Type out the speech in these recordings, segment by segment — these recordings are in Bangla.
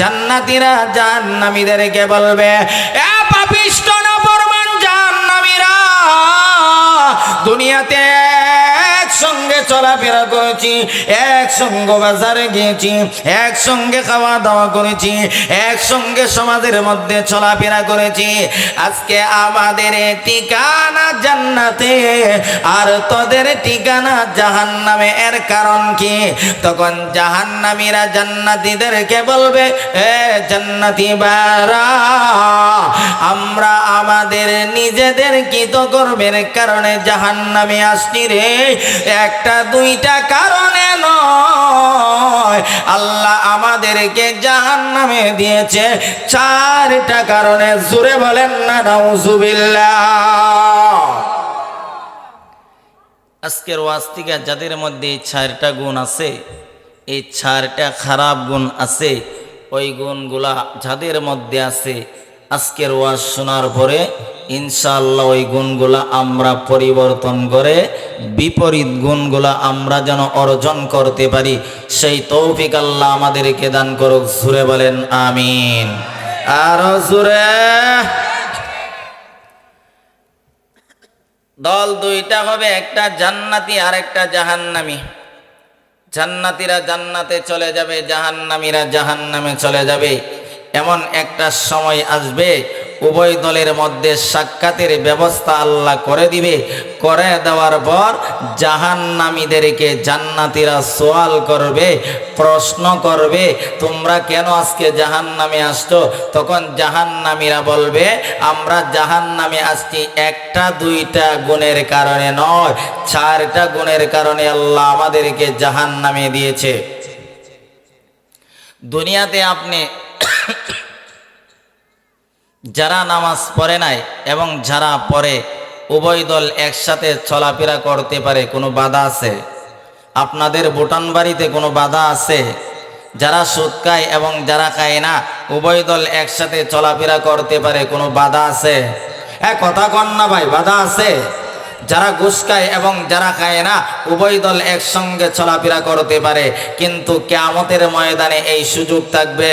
জান্নাতীরা জাহান্নামীদেরকে বলবে? এ পাপিষ্ট না পরমান জাহান্নামীরা দুনিয়াতে একসঙ্গে চলাফেরা করেছি, একসঙ্গে বাজারে গিয়েছি, একসঙ্গে খাওয়া দাওয়া করেছি, একসঙ্গে সমাজের মধ্যে চলাফেরা করেছি। আজকে আমাদের ঠিকানা জান্নাতে, আর তোদের ঠিকানা জাহান্নামে। এর কারণ কি? তখন জাহান্নামীরা জান্নাতীদেরকে বলবে, এ জান্নাতি বারা, আমরা আমাদের নিজেদের কৃতকর্মের কারণে জাহান্নামে আসছি রে। একটা দুইটা কারণে নয়। আল্লাহ আমাদেরকে জাহান্নামে দিয়েছে। চারটা কারণে। জুড়ে বলেন না, নাউজুবিল্লাহ। আজকের ওয়াজ থেকে যাদের মধ্যে এই চারটা গুণ আছে, এই চারটা খারাপ গুণ আছে, ওই গুণগুলা যাদের মধ্যে আছে, আজকের ওয়াজ শোনার পরে ইনশাআল্লাহ ওই গুণগুলা আমরা পরিবর্তন করে বিপরীত গুণগুলা আমরা যেন অর্জন করতে পারি, সেই তৌফিক আল্লাহ আমাদেরকে দান করুক, সুরে বলেন আমিন। আরও সুরে দল দুইটা হবে, একটা জান্নাতি আর একটা জাহান্নামি। জান্নাতিরা জান্নাতে চলে যাবে, জাহান্নামীরা জাহান্নামে চলে যাবে। এমন একটা সময় আসবে, উভয় দলের মধ্যে সাক্ষাতের ব্যবস্থা আল্লাহ করে দিবে। করে দেওয়ার পর জাহান্নামীদেরকে জান্নাতিরা সোয়াল করবে, প্রশ্ন করবে, তোমরা কেন আজকে জাহান্নামে আসছো? তখন জাহান্নামীরা বলবে, আমরা জাহান্নামে আসছি একটা, দুইটা গুণের কারণে নয়, চারটা গুণের কারণে আল্লাহ আমাদেরকে জাহান্নামে দিয়েছে। দুনিয়াতে আপনি যারা নামাজ পড়ে নাই এবং যারা পড়ে, উভয় দল একসাথে চলাফেরা করতে পারে, কোনো বাধা আছে? আপনাদের ভুটান বাড়িতে কোনো বাধা আছে? যারা সুদ খায় এবং যারা খায় না, উভয় দল একসাথে চলাফেরা করতে পারে, কোনো বাধা আছে? হ্যাঁ কথা কন না ভাই, বাধা আছে। যারা ঘুষ খায় এবং যারা খায় না, উভয় দল একসঙ্গে চলাফেরা করতে পারে, কিন্তু কেয়ামতের ময়দানে এই সুযোগ থাকবে।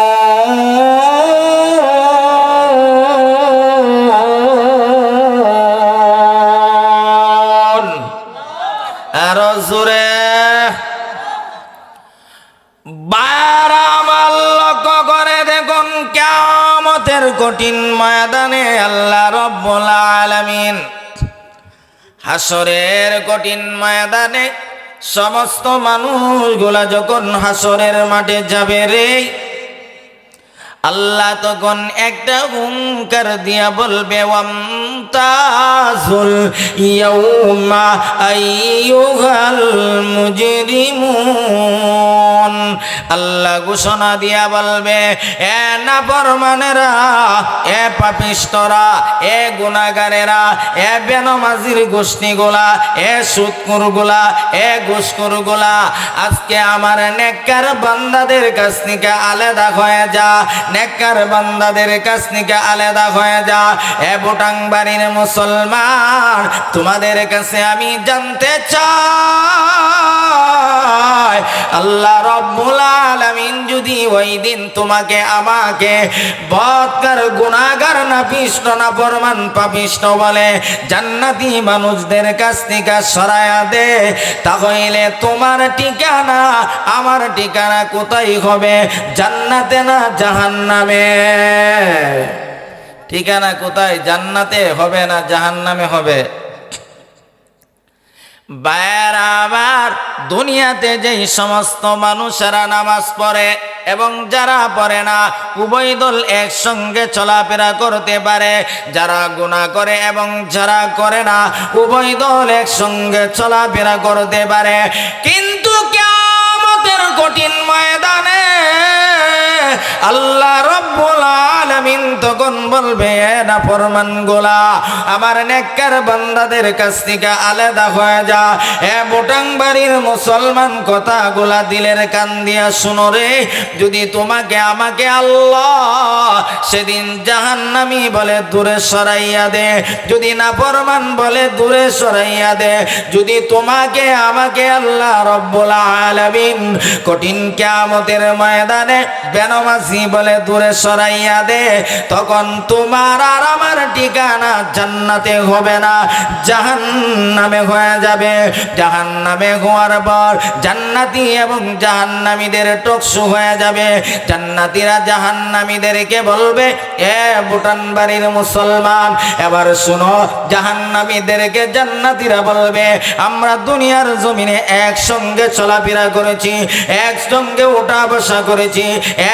কঠিন ময়দানে আল্লাহ রব্বুল আলামিন হাসরের কঠিন ময়দানে সমস্ত মানুষগুলা যখন হাসরের মাঠে যাবে রে, আল্লাহ তখন একটা হুঙ্কার দিয়া বলবে, ওয়ামতাজুল মুজরিমুন। আল্লাহ ঘোষণা দিয়া বলবে, এ নাফরমানেরা, এ পাপিস্তরা এ গুনাহগারেরা এ বেনমাজির গোষ্ঠীগুলা, এ সুৎকুরগুলা এ ঘুষখোরগুলা, আজকে আমার নেককার বান্দাদের কাছ থেকে আলাদা হয়ে যা, নেককার বান্দাদের কাছ থেকে আলাদা হয়ে যা। এ বুটাং বাড়ির মুসলমান, তোমাদের কাছে আমি জানতে চাই, আল্লাহ রব্বুল আলামিন যদি ওই দিন তোমাকে আমাকে বৎকার গুনাহগার না পিষ্ট না ফরমান পাপিষ্ট বলে জান্নাতি মানুষদের কাছ থেকে সরায়া দে, তাহলে তোমার ঠিকানা, আমার ঠিকানা কোথায় হবে? জান্নাতে না জাহান্নামে? ঠিকানা কোথায়? জান্নাতে হবে না জাহান্নামে হবে? বায়ের আবার দুনিয়াতে যেই সমস্ত মানুষেরা নামাজ পড়ে এবং যারা পড়ে না, উভয় দল একসঙ্গে চলাফেরা করতে পারে। যারা গুণা করে এবং যারা করে না, উভয় দল একসঙ্গে চলাফেরা করতে পারে। কিন্তু কেমতের কঠিন ময়দানে আল্লাহ রব্বুল আলামিন তখন বলবে না ফরমান গোলা। আমার নেককার বান্দাদের কাছ থেকে আলাদা হয়ে যা। এ বোটাং বাড়ির মুসলমান কথাগুলা দিলের কান দিয়া শুনো রে। যদি তোমাকে আমাকে আল্লাহ সেদিন জাহান্নামি বলে দূরে সরাইয়া দে। যদি না ফরমান বলে দূরে সরাইয়া দে। যদি তোমাকে আমাকে আল্লাহ রব্বুল আলামিন কঠিন কিয়ামতের ময়দানে বেনমাসি বলে দূরে সরাইয়া দে, তখন তোমার আর আমার ঠিকানা জান্নাতে হবে না। জাহান্নামে হয়ে যাবে। জাহান্নামে হওয়ার পর জান্নাতি এবং জাহান্নামীদের টকসু হয়ে যাবে। জান্নাতিরা জাহান্নামীদেরকে বলবে, এ ভুটান বাড়ির মুসলমান, এবার শুনো, জাহান্নামীদেরকে জান্নাতিরা বলবে, আমরা দুনিয়ার জমিনে একসঙ্গে চলাফেরা করেছি, একসঙ্গে ওঠা বসা করেছি,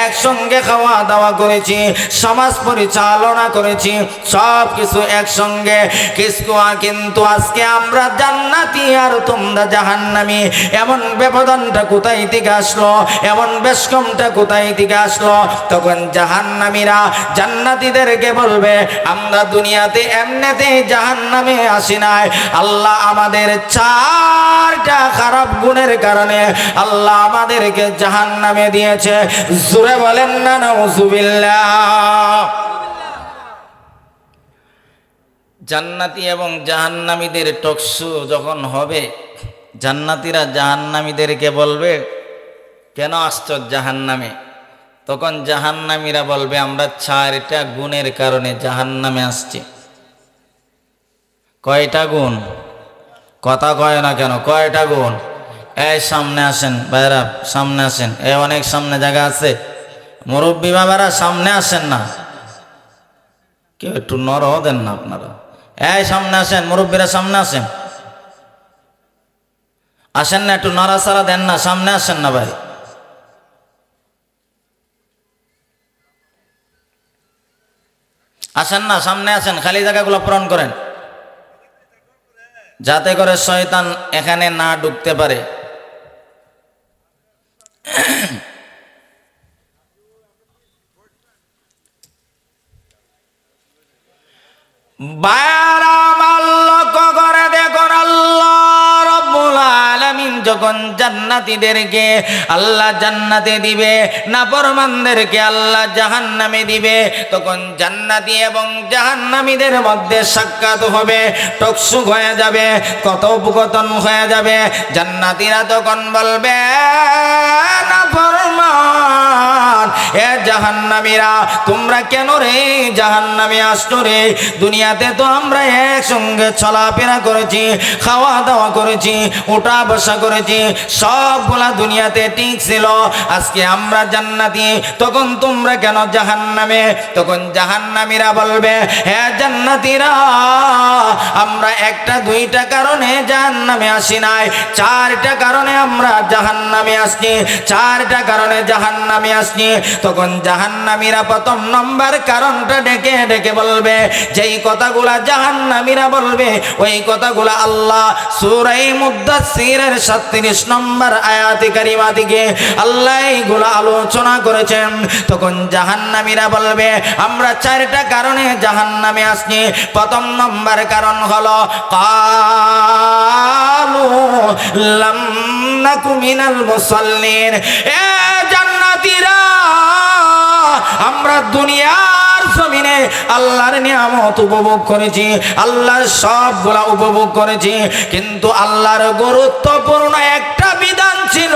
একসঙ্গে খাওয়া দাওয়া করেছি, সমাজ পরিচালনা করেছি সব কিছু একসঙ্গে। কিছু কিন্তু আজকে আমরা জান্নাতি আর তোমরা জাহান্নামি। এমন ব্যবধানটা কোথায় থেকে আসলো? এমন বেশকমটা কোথায় থেকে আসলো? তখন জাহান্নামীরা জান্নাতীদেরকে বলবে, আমরা দুনিয়াতে এমনিতে জাহান্নামে আসি নাই। আল্লাহ আমাদের চারটা খারাপ গুণের কারণে আল্লাহ আমাদেরকে জাহান্নামে দিয়েছে। জুড়ে বলেন না নজুবিল্লাহ জান্নাতি এবং জাহান্নামীদের টকসু যখন হবে, জান্নাতিরা জাহান্নামীদেরকে বলবে, কেন আসছ জাহান্নামে? তখন জাহান্নামীরা বলবে, আমরা চারটা গুণের কারণে জাহান্নামে আসছি। কয়টা গুণ? কথা কয় না কেন? কয়টা গুণ? এই সামনে আসেন ভাইরা সামনে আসেন। এ অনেক সামনে জায়গা আছে। মুরব্বী বাবারা সামনে আসেন না। কেউ একটু নরহ দেন না আপনারা। এই, সামনে আসেন, মুরব্বীরা সামনে আসেন। আসেন না, একটু নড়াচড়া দেন না, সামনে আসেন না ভাই। আসেন না, সামনে আসেন, খালি জায়গাগুলো পূরণ করেন। যাতে করে শয়তান এখানে না ঢুকতে পারে। আল্লাহ যখন আল্লাহ জান্নাতে দিবে আল্লাহ জাহান্নামে দিবে তখন জান্নাতি এবং জাহান্নামীদের মধ্যে সাক্ষাৎ হবে টকসুক হয়ে যাবে কথোপকথন হয়ে যাবে জান্নাতীরা তখন বলবে নাফরমান এ জাহান্নামীরা, তোমরা কেন রে জাহান্নামে আসছো রে? দুনিয়াতে তো আমরা একসঙ্গে চলাফেরা করেছি খাওয়া দাওয়া করেছি ওঠা বসা করেছি, সবগুলা দুনিয়াতে ঠিক ছিল। আজকে আমরা জান্নাতি, তখন তোমরা কেন জাহান্নামে? তখন জাহান্নামীরা বলবে হ্যাঁ জান্নাতীরা, আমরা একটা দুইটা কারণে জাহান্নামে আসি নাই। চারটা কারণে আমরা জাহান্নামে আসছি, চারটা কারণে জাহান্নামে আসছি। তখন জাহান্নামীরা প্রথম নম্বর কারণটা ডেকে ডেকে বলবে, যেই কথাগুলা জাহান্নামীরা বলবে, ওই কথাগুলা আল্লাহ সুরাই মুদাসসিরের 37 নম্বর আয়াতে কারিমা থেকে আল্লাহ এইগুলো আলোচনা করেছেন। তখন জাহান্নামীরা বলবে, আমরা চারটা কারণে জাহান্নামে আসছি। প্রথম নম্বর কারণ হলো, কালু লাম নাকু মুসাল্লিন। এ জান্নাতীরা আমরা দুনিয়ার জমিনে আল্লাহর নিয়ামত উপভোগ করেছি, আল্লাহর সবগুলা উপভোগ করেছি, কিন্তু আল্লাহর গুরুত্বপূর্ণ একটা বিধান ছিল।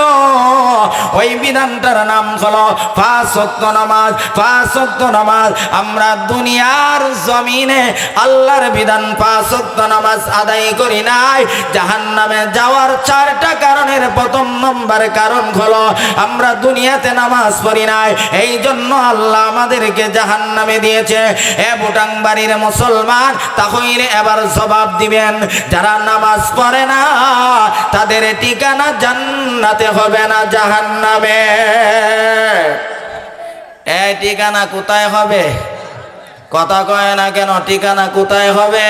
ওই বিধানটার নাম হলো ওয়াক্ত নামাজ পাঁচ ওয়াক্ত নামাজ। আমরা দুনিয়ার জমিনে আল্লাহর বিধান পাঁচ ওয়াক্ত নামাজ আদায় করি নাই। জাহান্নামে যাওয়ার চারটা কারণের প্রথম নম্বর কারণ হলো আমরা দুনিয়াতে নামাজ পড়ি নাই। এই জন্য আল্লাহ আমাদেরকে জাহান্নামে দিয়েছে। এ বুটাং বাড়ির মুসলমান তাহলে এবার জবাব দিবেন, যারা নামাজ পড়ে না, তাদের ঠিকানা জান্নাতে হবে না জাহান্নামে। এই ঠিকানা কোথায় হবে? কথা কয় না কেন, ঠিকানা কোথায় হবে?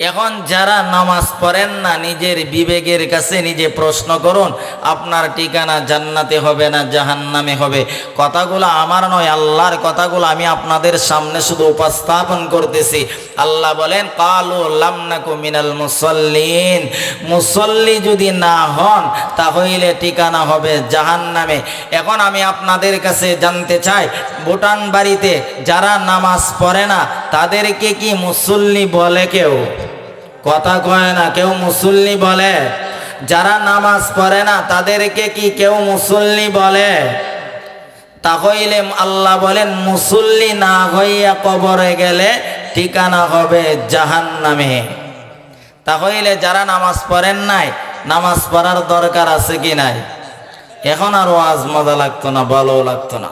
এখন যারা নামাজ পড়েন না, নিজের বিবেকের কাছে নিজে প্রশ্ন করুন, আপনার ঠিকানা জান্নাতে হবে না জাহান্নামে হবে? কথাগুলো আমার নয়, আল্লাহর কথাগুলো আমি আপনাদের সামনে শুধু উপস্থাপন করতেছি। আল্লাহ বলেন, কালু লামনাকু মিনাল মুসল্লিন। মুসল্লি যদি না হন তাহলে ঠিকানা হবে জাহান্নামে। এখন আমি আপনাদের কাছে জানতে চাই, ভুটান বাড়িতে যারা নামাজ পড়ে না, তাদেরকে কি মুসল্লি বলে কেউ? কথা কয় না, কেউ মুসল্লি বলে। যারা নামাজ পড়ে না, তাদেরকে কি কেউ মুসল্লি বলে? তাহলে আল্লাহ বলেন, মুসল্লি না হইয়া কবরে গেলে ঠিকানা হবে জাহান নামে তাহলে যারা নামাজ পড়েন নাই, নামাজ পড়ার দরকার আছে কি নাই? এখন আর ওয়াজ মজা লাগতো না ভালো লাগতো না।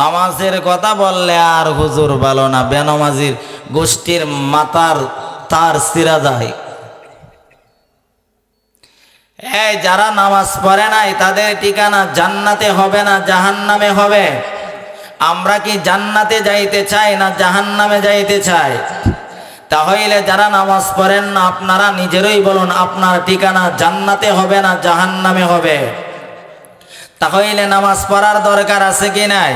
নামাজের কথা বললে আর হুজুর ভালো না, বেনমাজির গোষ্ঠীর মাতার তার সিরা যায় এই যারা নামাজ পড়ে নাই, তাদের ঠিকানা জান্নাতে হবে না, জাহান্নামে হবে। আমরা কি জান্নাতে যাইতে চাই না জাহান্নামে যাইতে চাই? তাহলে যারা নামাজ পড়েন না, আপনারা নিজেরই বলুন, আপনার ঠিকানা জান্নাতে হবে না জাহান্নামে হবে। তাহলে নামাজ পড়ার দরকার আছে কি নাই?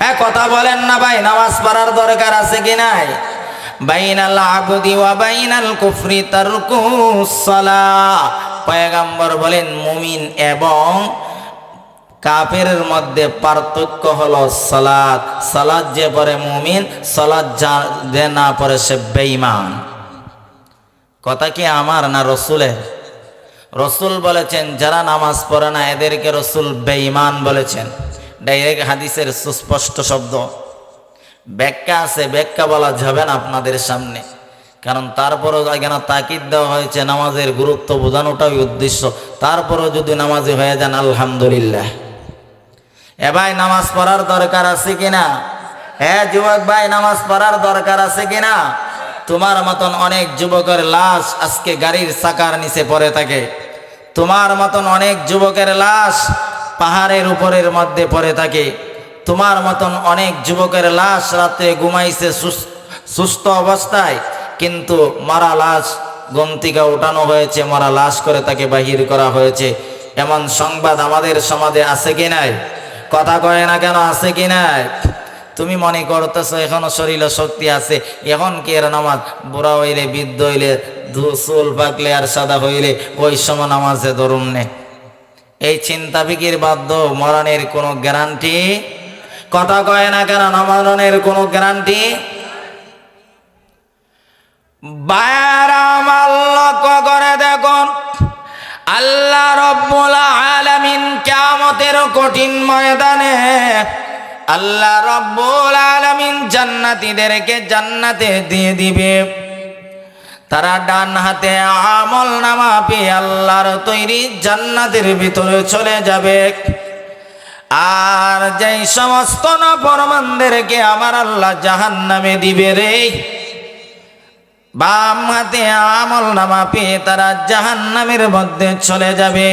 হ্যাঁ কথা বলেন না ভাই, নামাজ পড়ার দরকার আছে কি নাই? ওয়া বাইনাল পয়গাম্বর বলেন, মুমিন এবং কাফের মধ্যে পার্থক্য হলো সালাদ সালাদ যে পরে মুমিন সালাদ যা যে না পরে সে বেঈমান। কথা কি আমার না রসুলের? রসুল বলেছেন, যারা নামাজ পড়ে না, এদেরকে রসুল বেঈমান বলেছেন। ডাইরেক্ট হাদিসের সুস্পষ্ট শব্দ। ব্যাখ্যা আছে, ব্যাখ্যা বলা যাবে না আপনাদের সামনে। কারণ তারপরও এখানে তাকিদ দেওয়া হয়েছে, নামাজের গুরুত্ব বোঝানোটাই উদ্দেশ্য। তারপরও যদি নামাজে হয়ে যান, আলহামদুলিল্লাহ। এ ভাই, নামাজ পড়ার দরকার আছে কিনা? হ্যাঁ যুবক ভাই, নামাজ পড়ার দরকার আছে কিনা? তোমার মতন অনেক যুবকের লাশ আজকে গাড়ির চাকার নিচে পড়ে থাকে। তোমার মতন অনেক যুবকের লাশ পাহাড়ের উপরের মধ্যে পড়ে থাকে। তোমার মতন অনেক যুবকের লাশ রাতে ঘুমাইছে সুস- সুস্থ অবস্থায়, কিন্তু মারা লাশ গন্তিকা উঠানো হয়েছে, মারা লাশ করে তাকে বাহির করা হয়েছে। এমন সংবাদ আমাদের সমাজে আছে কি নাই? কথা কয় না কেন, আছে কি নাই? তুমি মনে করতেছো, এখনও শরীরে শক্তি আছে। এখন কি এর নামাজ? বুড়া হইলে, বৃদ্ধ হইলে চুল পাকলে আর সাদা হইলে, ওই সময় নামাজে ধরুন নে। এই চিন্তা ফিকির বাধ্য, মরণের কোনো গ্যারান্টি কথা কয় না কেন? মরণের কোনো গ্যারান্টি বায়ারাম লক্ষ্য করে দেখুন, আল্লাহ রব্বুল আলামিন কিয়ামতের কঠিন ময়দানে আল্লাহ রব্বুল আলামিন জান্নাতীদেরকে জান্নাতে দিয়ে দিবে। তারা ডান হাতে আমল নামা আল্লাহর তৈরি জান্নাতের ভিতরে চলে যাবে। আর যেই সমস্ত নফরমানদেরকে আমার আল্লাহ জাহান নামে দিবে রে বাম হাতে আমল নামা পেয়ে তারা জাহান নামের মধ্যে চলে যাবে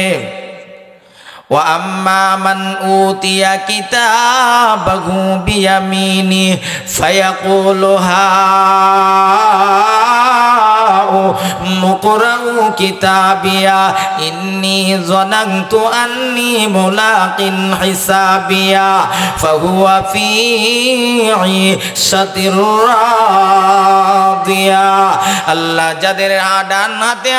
وأما من أوتي كتابه بيمينه فيقول هاؤم আল্লাহ যাদের ডান হাতে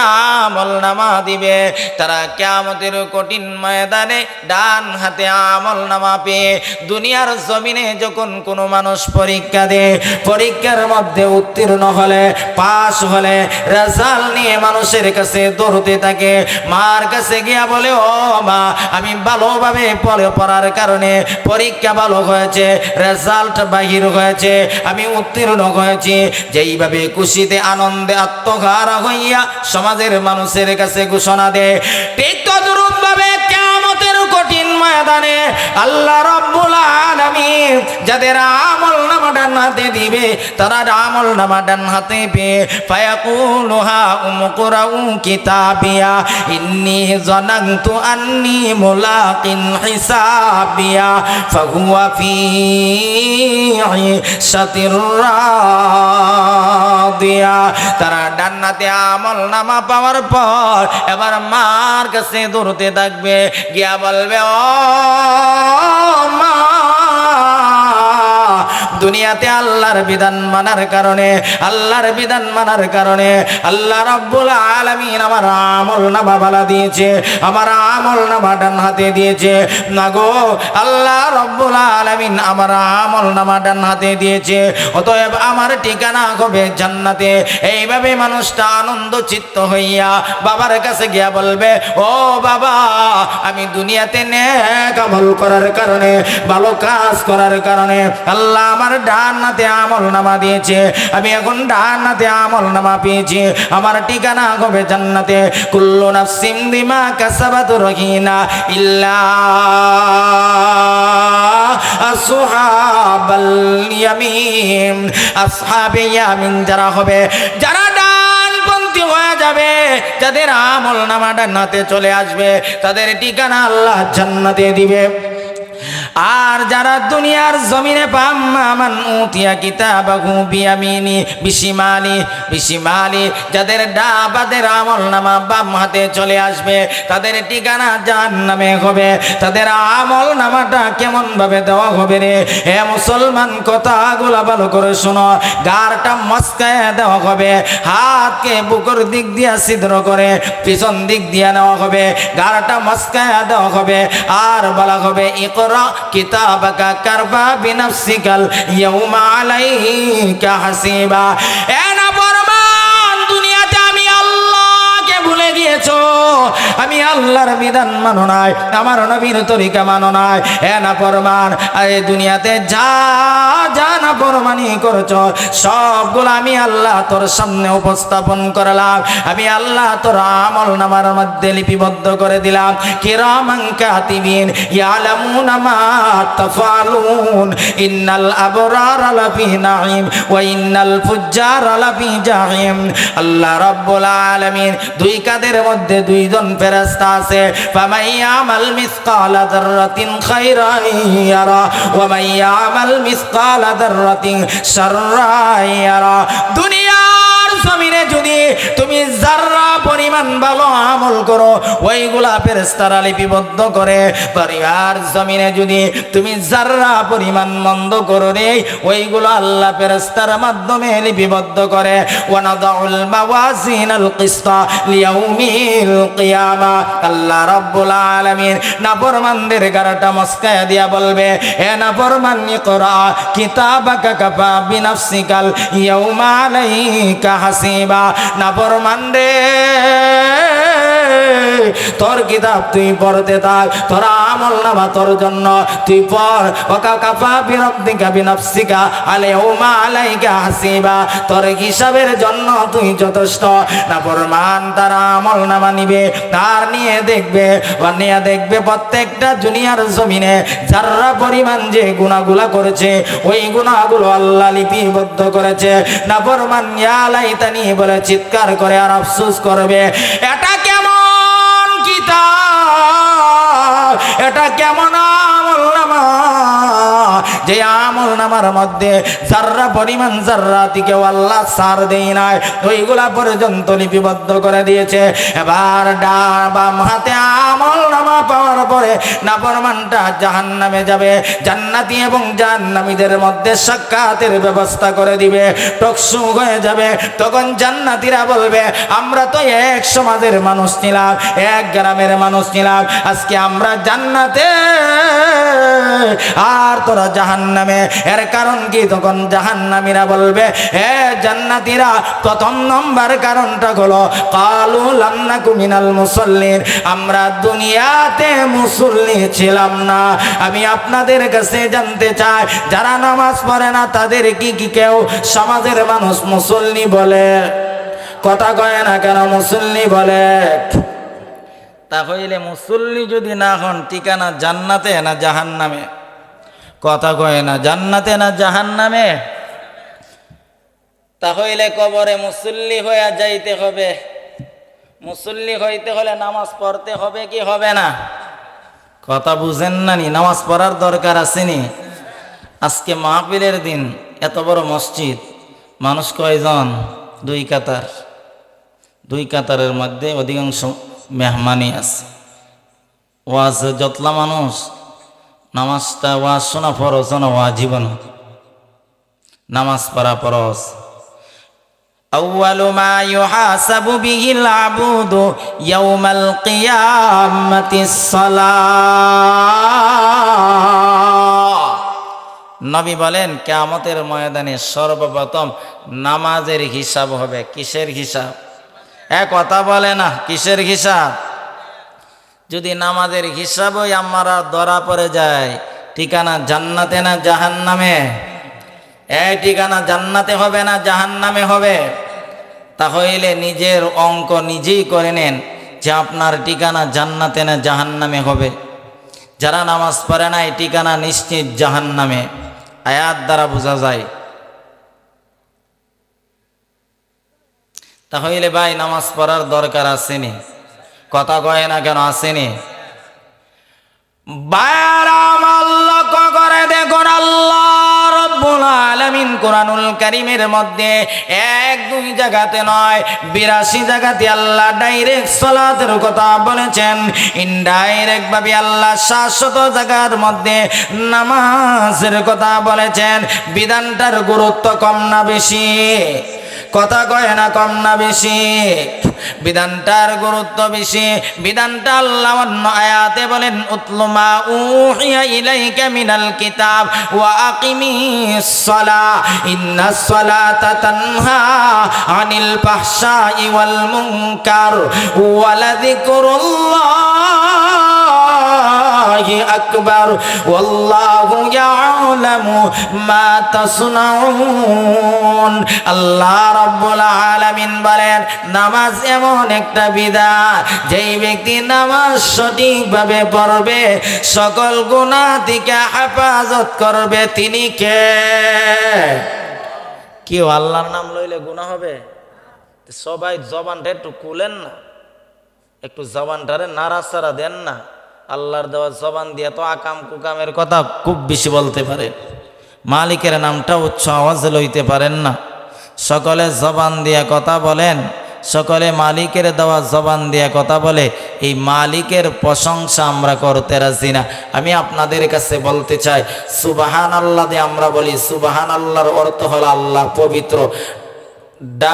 আমল নামা দিবে, তারা কিয়ামতের কঠিন ময়দানে ডান হাতে আমল নামা পেয়ে দুনিয়ার জমিনে যখন কোনো মানুষ পরীক্ষা দেয়, পরীক্ষার মধ্যে উত্তীর্ণ হলে, পাশ হলে রেজাল্ট নিয়ে মানুষের কাছে দৌড়তে থাকে। মার কাছে গিয়া বলে, ও মা, আমি ভালোভাবে পড়ে, পড়ার কারণে পরীক্ষা ভালো হয়েছে রেজাল্ট বাহির হয়েছে, আমি উত্তীর্ণ হয়েছি। যেইভাবে খুশিতে, আনন্দে আত্মঘারা হইয়া সমাজের মানুষের কাছে ঘোষণা দেয়, ঠিক তদরূপ ভাবে কেমতের কঠিন ময়দানে আল্লাহ রব্বুল আলামিন যাদের আমল নামা ডান হাতে দিবে, তারা আমল নামা ডান হাতে পেয়ে, ফায়াকুলুহা কিতাবিয়া, ইন্নি জানান্তু আন্নি মুলাকিন হিসাবিয়া, ফাহুয়া ফি শাতির দিয়া তারা ডান্নাতে আমল নামা পাওয়ার পর এবার মার কাছে দৌড়তে থাকবে, গিয়া বলবে, ও মা দুনিয়াতে আল্লাহর বিধান মানার কারণে, আল্লাহর বিধান মানার কারণে আল্লাহ রাব্বুল আলামিন আমার আমল নামা বালা দিয়েছে, আমার আমল নামা ডান হাতে দিয়েছে। না গো আল্লাহ রব্বুল আলামিন আমার আমল নামা ডান হাতে দিয়েছে। অতএব আমার ঠিকানা হবে জান্নাতে। এইভাবে মানুষটা আনন্দ চিত্ত হইয়া বাবার কাছে গিয়া বলবে, ও বাবা, আমি দুনিয়াতে নেক আমল করার কারণে, ভালো কাজ করার কারণে, আল্লাহ আমার ডান হাতে আমল নামা দিয়েছে। আমি এখন ডান হাতে আমল নামা পেয়েছি। আমার ঠিকানা হবে জান্নাতে। কুল্লু নাফসিম দিমা কাসাবাত রহিনা ইল্লা আসহাবাল ইয়ামিন। আসহাবে ইয়ামিন যারা হবে, যারা যাবে, যাদের আমল নামা ডান্নাতে চলে আসবে, তাদের ঠিকানা আল্লাহ জান্নাতে দিবে। আর যারা দুনিয়ার জমিনে পাম্মান উতিয়া কিতাবাহু বিয়ামিনি, বিশিমালি বিশিমালি, যাদের ডাবাদের আমল নামা বাম হাতে চলে আসবে, তাদের ঠিকানা জান নামে হবে, তাদের আমল নামাটা কেমন ভাবে দেওয়া হবে রে? হে মুসলমান, কথাগুলা ভালো করে শোনো, গারটা মস্কায় দেওয়া হবে, হাতকে বুকুর দিক দিয়া ছিদ্র করে পিছন দিক দিয়া নেওয়া হবে, গারটা মস্কায় দেওয়া হবে, আর বলা হবে, ইকরা কিতাবাকা কারবা বিনাফসিকাল ইয়াউমা আলাইকা হাসিবা। এ না আল্লাহকে ভুলে গিয়েছো আমি আল্লাহর বিধান মানো নাই, আমার নবীর তরিকা মানো নাই। এ না পরমান এই দুনিয়াতে যা যা না পরমানি করছ, সবগুলো আমি আল্লাহ তোর সামনে উপস্থাপন করলাম। আমি আল্লাহ তোর আমল নামার মধ্যে লিপিবদ্ধ করে দিলাম। কিরামান কাতিবিন ইয়ালামুনা মা তাফালুন, ইন্নাল আবরার লাফি নাঈম, ওয়া ইন্নাল ফুজ্জার লাফি জাহিম আল্লাহ রাব্বুল আলামিন দুই কাদের মধ্যে দুইজন ফেরেশতা আছে। ফামাইয়ামাল মিসকালা যাররাতিন খাইরান ইয়ারা ওয়া মাইয়ামাল মিসকালা যাররাতিন শাররান ইয়ারা। দুনিয়া যদি তুমি যাররা পরিমাণ ভালো আমল করো, ওইগুলা ফেরেশতারা লিপিবদ্ধ করে পরিবার জমিনে যদি তুমি যাররা পরিমাণ মন্দ করো রে, ওইগুলো আল্লাহ ফেরেশতার মাধ্যমে লিপিবদ্ধ করে। ওয়ানাদাউল মাওয়াজিনাল কিসতা লিয়াউমিল কিয়ামা। আল্লাহ রাব্বুল আলামিন নাফরমানদের মস্কায়া দিয়া বলবে কিতাবাকা কাফা বিনাফসিকাল ইয়াউমা আলাইকা হাসিবা। নাফরমান রে তোর কিতাব তুই পড়তে থাক, তোর আমল নামা তোর জন্য তুই পড়। ওকা বিরব্দিকা বিনফসিকা আলে হাসিবা। তোর হিসাবের জন্য তুই যথেষ্ট। না তার আমল নামা নিবে, তার নিয়ে দেখবে দেখবে প্রত্যেকটা দুনিয়ার জমিনে যারা পরিমাণ যে গুণাগুলা করেছে, ওই গুণাগুলো আল্লাহ লিপিবদ্ধ করেছে। না পরমান বলে চিৎকার করে আর আফসুস করবে। এটা এটা কেমন যে আমল নামার মধ্যে যার্রা পরিমাণ যার্রা থেকে আল্লাহ সার দেই নাই, ওইগুলা পর্যন্ত লিপিবদ্ধ করে দিয়েছে। এবার ডা বাম হাতে আমল নামা পাওয়ার পরে নাফরমানটা জাহান নামে যাবে, জান্নাতি এবং জাহান্নামীদের মধ্যে সাক্ষাতের ব্যবস্থা করে দিবে টকসু হয়ে যাবে, তখন জান্নাতিরা বলবে, আমরা তো এক সমাজের মানুষ ছিলাম, এক গ্রামের মানুষ ছিলাম, আজকে আমরা জান্নাতে আর তোরা জাহান্নামে। এর কারণ কি? তখন জাহান্নামীরা বলবে হে জান্নাতীরা, প্রথম নম্বর কারণটা হলো, কালু লান্না কুমিনাল মুসল্লিন, আমরা দুনিয়াতে মুসল্লি ছিলাম না। আমি আপনাদের কাছে জানতে চাই, যারা নামাজ পড়ে না, তাদের কি কি কেউ সমাজের মানুষ মুসল্লি বলে? কথা কয় না কেন মুসল্লি বলে? তা তাহলে মুসল্লি যদি না হন, ঠিকানা জান্নাতে না জাহান নামে কথা কয় না, জান্নাতে না জাহান নামে তাহলে কবরে মুসল্লি হইয়া যাইতে হবে। মুসল্লি হইতে হলে নামাজ পড়তে হবে কি হবে না? কথা বুঝেন না নি, নামাজ পড়ার দরকার আসেনি আজকে মাহফিলের দিন, এত বড় মসজিদ। মানুষ কয়জন? দুই কাতার। দুই কাতারের মধ্যে অধিকাংশ মেহমানি আছে। ওয়াজ যতলা মানুষ নামাজটা ওয়াজ শোনা ফরজ না ওয়া জীবন নামাজ পড়া ফরজ أول ما يحاسب به العبد يوم القيامة الصلاة নবী বলেন কেয়ামতের ময়দানে সর্বপ্রথম নামাজের হিসাব হবে কিসের হিসাব এক কথা বলে না কিসের হিসাব যদি নামাজের হিসাবই আমরা ধরা পড়ে যায়, ঠিকানা জান্নাতে না জাহান্নামে? এই ঠিকানা জান্নাতে হবে না জাহান্নামে হবে? তাহলে নিজের অঙ্ক নিজেই করে নেন যে আপনার ঠিকানা জান্নাতে না জাহান্নামে হবে। যারা নামাজ পড়ে না, এই ঠিকানা নিশ্চিত জাহান্নামে। আয়াত দ্বারা বোঝা যায়। তাহলে ভাই, নামাজ পড়ার দরকার আসেনি। কথা কয় না কেন, আসেনি? আলামিন কারীমের মধ্যে এক দুই নয়, বিরাশি আল্লাহ ডাইরেক্ট কথা বলেছেন। আল্লাহ শাশ্বত মধ্যে নামাজের কথা বলেছেন। বিধানটার গুরুত্ব কম না বেশি। কথা কয় না কম না বেশি। বিধানটার গুরুত্ব বেশি। বিধানটা আল্লাহ আয়াতে বলেন উতলুমা উহিয়া ইলাইকা মিনাল কিতাব ওয়া আকিমিস সালাহ ইন্নাস সালাতা তানহা আনিল ফাহশাই ওয়াল মুনকার ওয়া লাযিকরুল্লাহি আকবার। ওয়াল্লাহু ইয়ালামু মা তাসনাউন। আল্লাহ রাব্বুল আলামিন বলেন, নামাজ এমন একটা বিধান, যেই ব্যক্তি নামাজ সঠিকভাবে পড়বে, সকল গুণা থেকে হেফাজত করবে, তিনি কে? কেউ আল্লাহর নাম লইলে গুণা হবে? সবাই জবানটা একটু কুলেন না। একটু জবানটারে নাড়াচাড়া দেন না। আল্লাহর দেওয়া জবান দিয়ে তো আকাম কুকামের কথা খুব বেশি বলতে পারে। মালিকের নামটা উচ্চ আওয়াজে লইতে পারেন না। সকলে জবান দিয়ে কথা বলেন, সকলে মালিকের দেওয়া জবান দিয়ে কথা বলে, এই মালিকের প্রশংসা আমরা করতে রাজি না। আমি আপনাদের কাছে বলতে চাই সুবাহান আল্লাহ দিয়ে আমরা বলি সুবাহান আল্লাহর অর্থ হল আল্লাহ পবিত্র ডা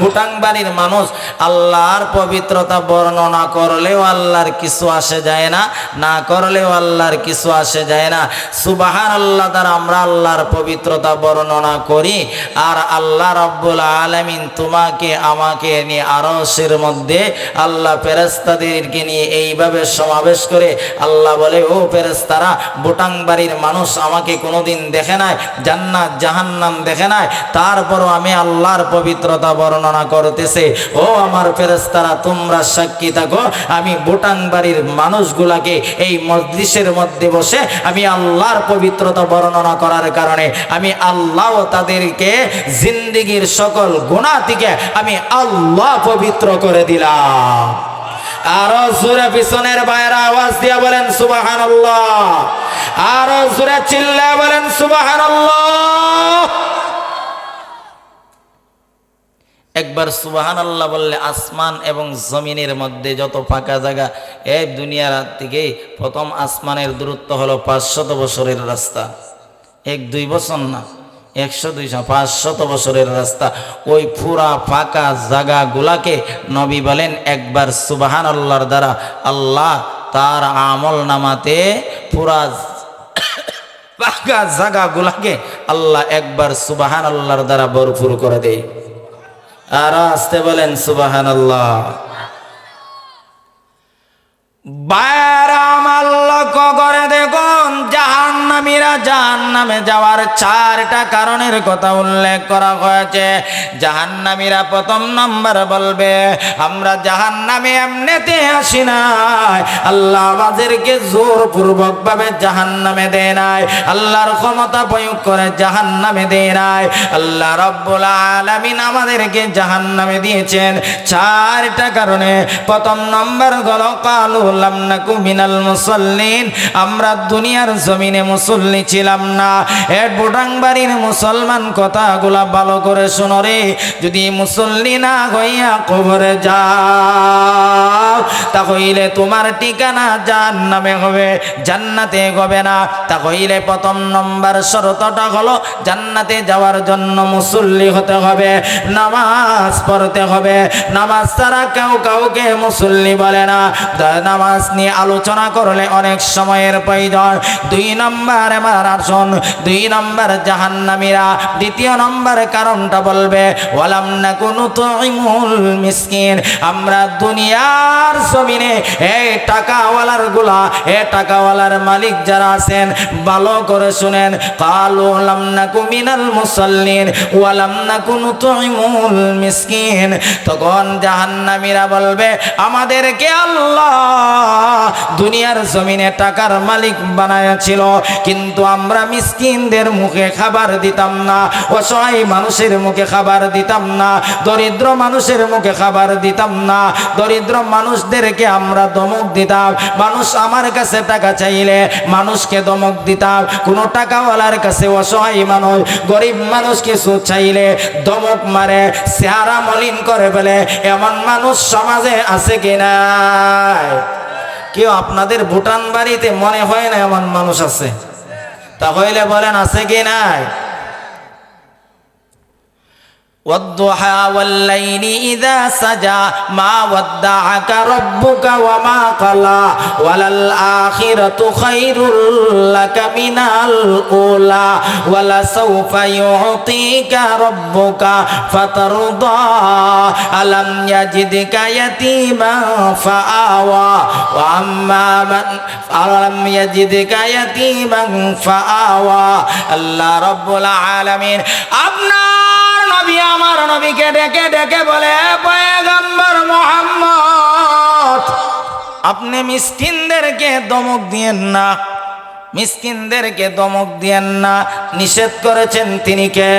ভুটাংবাড়ির মানুষ আল্লাহর পবিত্রতা বর্ণনা করলেও আল্লাহর কিছু আসে যায় না না করলেও আল্লাহর কিছু আসে যায় না। সুবাহান আল্লাহ দ্বারা আমরা আল্লাহর পবিত্রতা বর্ণনা করি আর আল্লাহ রব্বুল আলমিন তোমাকে, আমাকে নিয়ে আরসের মধ্যে আল্লাহ ফেরেস্তাদেরকে নিয়ে এইভাবে সমাবেশ করে আল্লাহ বলে, ও ফেরেস্তারা বুটাংবাড়ির মানুষ আমাকে কোনোদিন দেখে নাই, জান্নাত জাহান্নাম দেখে নাই, তারপরও আমি আল্লাহর পবিত্রতা বর্ণনা করতেছে, ও আমার ফেরেস্তারা তোমরা সাক্ষী থাকো, আমি বুটাং বাড়ির মানুষগুলাকে এই মজলিসের মধ্যে বসে আমি আল্লাহর পবিত্রতা বর্ণনা করার কারণে, আমি আল্লাহ তাদেরকে জিন্দিগির সকল গুণা থেকে আমি আল্লাহ পবিত্র করে দিলাম। আরও জোরে পিছনের বাইরে আওয়াজ দিয়া বলেন সুবাহান আরও জোরে চিল্লা বলেন সুবাহান একবার সুবাহান আল্লাহ বললে আসমান এবং জমিনের মধ্যে যত ফাঁকা জায়গা, এই দুনিয়ার থেকে প্রথম আসমানের দূরত্ব হলো পাঁচশত বছরের রাস্তা। এক দুই বছর না, একশো দুইশো পাঁচশত বছরের রাস্তা। ওই পুরা ফাঁকা জায়গাগুলাকে নবী বলেন একবার সুবাহান আল্লাহর দ্বারা আল্লাহ তার আমল নামাতে পুরা পাকা জায়গাগুলাকে আল্লাহ একবার সুবাহান আল্লাহর দ্বারা ভরপুর করে দেয়। আর আসতে বলেন সুবাহান আল্লাহ লক্ষ্য করে দেখুন জাহান্নামীরা জাহান্নামে যাওয়ার চারটা কারণের কথা উল্লেখ করা হয়েছে। জাহান্নামীরা প্রথম নম্বর বলবে, আমরা জাহান্নামে এমনিতে আসি নাই। আল্লাহ আমাদেরকে জোরপূর্বক ভাবে জাহান্নামে দেয় নাই। আল্লাহর ক্ষমতা প্রয়োগ করে জাহান্নামে দেয় নাই। আল্লাহ রব্বুল আলামিন আমাদেরকে জাহান্নামে দিয়েছেন চারটা কারণে। প্রথম নম্বর হলো কালু নাকু মিনাল মুসাল্লিন। আমরা দুনিয়ার জমিনে মুসল মুসল্লি ছিলাম না। এ বুডাংবাড়ির মুসলমান কথাগুলা ভালো করে শোনো রে। যদি মুসল্লি না হইয়া কবরে যাও তা হইলে তোমার ঠিকানা জাহান্নামে হবে। জান্নাতে হবে না। তা হইলে প্রথম নম্বর শর্তটা হলো জান্নাতে যাওয়ার জন্য মুসল্লি হতে হবে। নামাজ পড়তে হবে। নামাজ ছাড়া কেউ কাউকে মুসল্লি বলে না। নামাজ নিয়ে আলোচনা করলে অনেক সময়ের প্রয়োজন। দুই নম্বর এবার আসুন দুই নম্বর জাহান্নামীরা। দ্বিতীয় নম্বর কারণটা বলবে, ওয়ালাম না কোনো তৈমুল মিসকিন। আমরা দুনিয়ার জমিনে এই টাকাওয়ালারগুলা এ টাকাওয়ালার মালিক যারা আছেন, ভালো করে শুনেন। কালু লাম না কুমিনাল মুসল্লিন, ওয়ালাম না কোনো তৈমুল মিসকিন। তখন জাহান্নামীরা বলবে, আমাদেরকে আল্লাহ দুনিয়ার জমিনে টাকার মালিক বানায়াছিল। কিন্তু আমরা মিসকিনদের মুখে খাবার দিতাম না, অসহায় মানুষের মুখে খাবার দিতাম না, দরিদ্র মানুষের মুখে খাবার দিতাম না, দরিদ্র মানুষদেরকে আমরা দমক দিতাম। মানুষ আমার কাছে টাকা চাইলে মানুষকে দমক দিতাম। কোনো টাকাওয়ালার কাছে অসহায় মানুষ, গরিব মানুষ কিছু চাইলে দমক মারে, চেহারা মলিন করে ফেলে। এমন মানুষ সমাজে আছে কিনা কেউ আপনাদের ভুটান বাড়িতে মনে হয় না এমন মানুষ আছে? তাহলে বলেন আছে কি নাই? والضحى والليل إذا سجى ما ودعك ربك وما قلى وللآخرة خير لك من الأولى ولسوف يعطيك ربك فترضى ألم يجدك يتيما فآوى وأما من ألم يجدك يتيما فآوى الله رب العالمين. أبناء নবী আমার নবীকে ডেকে ডেকে বলে পয়গম্বর মোহাম্মদ, আপনি মিসকিনদেরকে দমক দিয়েন না। মিসকিনদেরকে দমক দিয়েন না। নিষেধ করেছেন তিনি কে?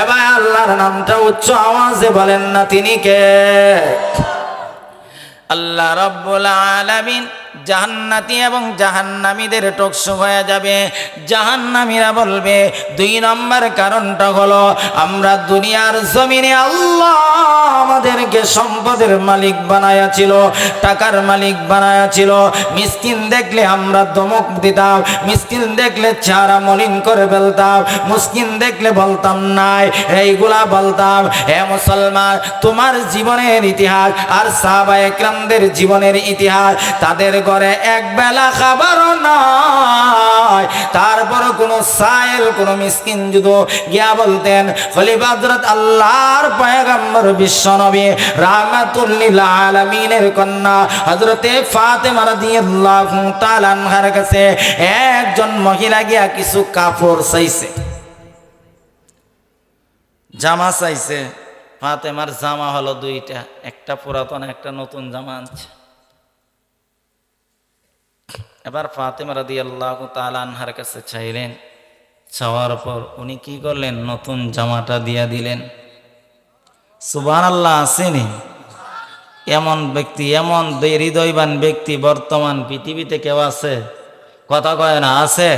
এবার আল্লাহর নামটা উচ্চ আওয়াজে বলেন না তিনি কে? আল্লাহ রব্বুল আলামিন জাহান্নাতি এবং জাহান্নামীদের টকশো হয়ে যাবে। জাহান্নামীরা বলবে, দুই নম্বর কারণটা হলো, আমরা দুনিয়ার জমিনে আল্লাহ আমাদেরকে সম্পদের মালিক বানায়াছিল, টাকার মালিক বানায়াছিল। মিসকিন দেখলে আমরা দমক দিতাম, মিসকিন দেখলে চারা মলিন করে ফেলতাম, মুসকিন দেখলে বলতাম, নাই, এইগুলা বলতাম, হে মুসলমান, তোমার জীবনের ইতিহাস আর সাহাবা একরামদের জীবনের ইতিহাস, তাদের ঘরে এক বেলা খাবারও নয় তারপর কোনো সাইল কোনো মিসকিন যুদ্ধ গিয়া বলতেন, খলিফা হযরত আল্লাহর পয়গম্বর বিশ্বনবী রাহমাতুল্লিল আলামিনের কন্যা হযরতে ফাতেমা রাদিয়াল্লাহু তাআলা আনহার কাছে একজন মহিলা গিয়া কিছু কাপড় চাইছে। জামা চাইছে। ফাতেমার জামা হলো দুইটা, একটা পুরাতন, একটা নতুন জামা আনছে। এবার ফাতেমা রাদি আল্লাহ তালানহার কাছে চাইলেন, চাওয়ার পর উনি কি করলেন? নতুন জামাটা দিয়া দিলেন। সুবান আল্লাহ আসেনি। এমন ব্যক্তি, এমন হৃদয়বান ব্যক্তি বর্তমান পৃথিবীতে কেউ আছে? কথা কয় না, আছে।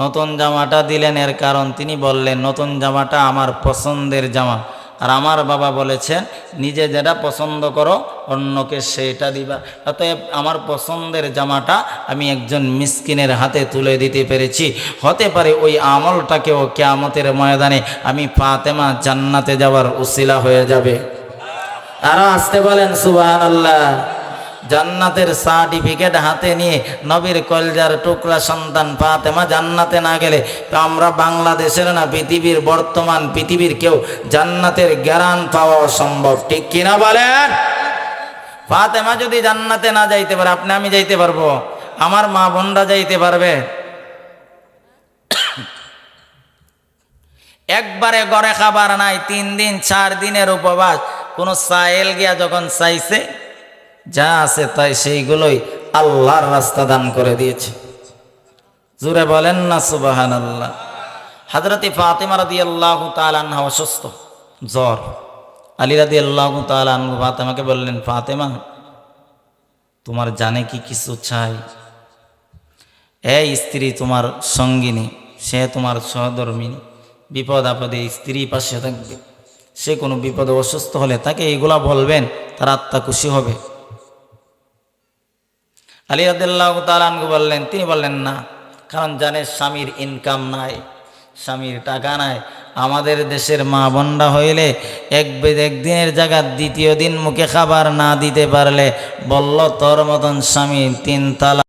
নতুন জামাটা দিলেন, এর কারণ তিনি বললেন, নতুন জামাটা আমার পছন্দের জামা। আর আমার বাবা বলেছেন, নিজে যেটা পছন্দ করো, অন্যকে সেটা দিবা। অতএব আমার পছন্দের জামাটা আমি একজন মিসকিনের হাতে তুলে দিতে পেরেছি। হতে পারে ওই আমলটাকেও কেয়ামতের ময়দানে আমি পাতেমা জান্নাতে যাওয়ার উসিলা হয়ে যাবে। তারা আসতে বলেন সুবাহ আল্লাহ জান্নাতের সার্টিফিকেট হাতে নিয়ে নবীর কলজার টুকরা সন্তান ফাতেমা জান্নাতে না গেলে তো আমরা বাংলাদেশের না পৃথিবীর বর্তমান পৃথিবীর কেউ জান্নাতের জ্ঞান পাওয়া সম্ভব। ঠিক কিনা বলেন? ফাতেমা যদি জান্নাতে না যাইতে পারে, আপনি আমি যাইতে পারব? আমার মা বোনরা যাইতে পারবে? একবারে গড়ে খাবার নাই, তিন দিন, চার দিনের উপবাস। কোনো সাইল গিয়া যখন চাইছে যা আছে তাই সেইগুলোই আল্লাহর রাস্তা দান করে দিয়েছে। জুড়ে বলেন না সুবাহান আল্লাহ হাজরতি ফাতেমা রাদি আল্লাহ তালান্না অসুস্থ, জ্বর। আলী রাদি আল্লাহ তালান ফাতেমাকে বললেন, ফাতেমা, তোমার জানে কি কিছু চাই? এই স্ত্রী তোমার সঙ্গিনী, সে তোমার সহধর্মিনী। বিপদ আপদে স্ত্রী পাশে থাকবে। সে কোনো বিপদে অসুস্থ হলে তাকে এইগুলা বলবেন, তার আত্মা খুশি হবে। আলী আদাল্লাহ তালানকে বললেন, তিনি বললেন, না, কারণ জানে স্বামীর ইনকাম নাই, স্বামীর টাকা নাই। আমাদের দেশের মা বন্ডা হইলে এক একদিনের জায়গা দ্বিতীয় দিন মুখে খাবার না দিতে পারলে বলল তোর মতন স্বামী তিন তালা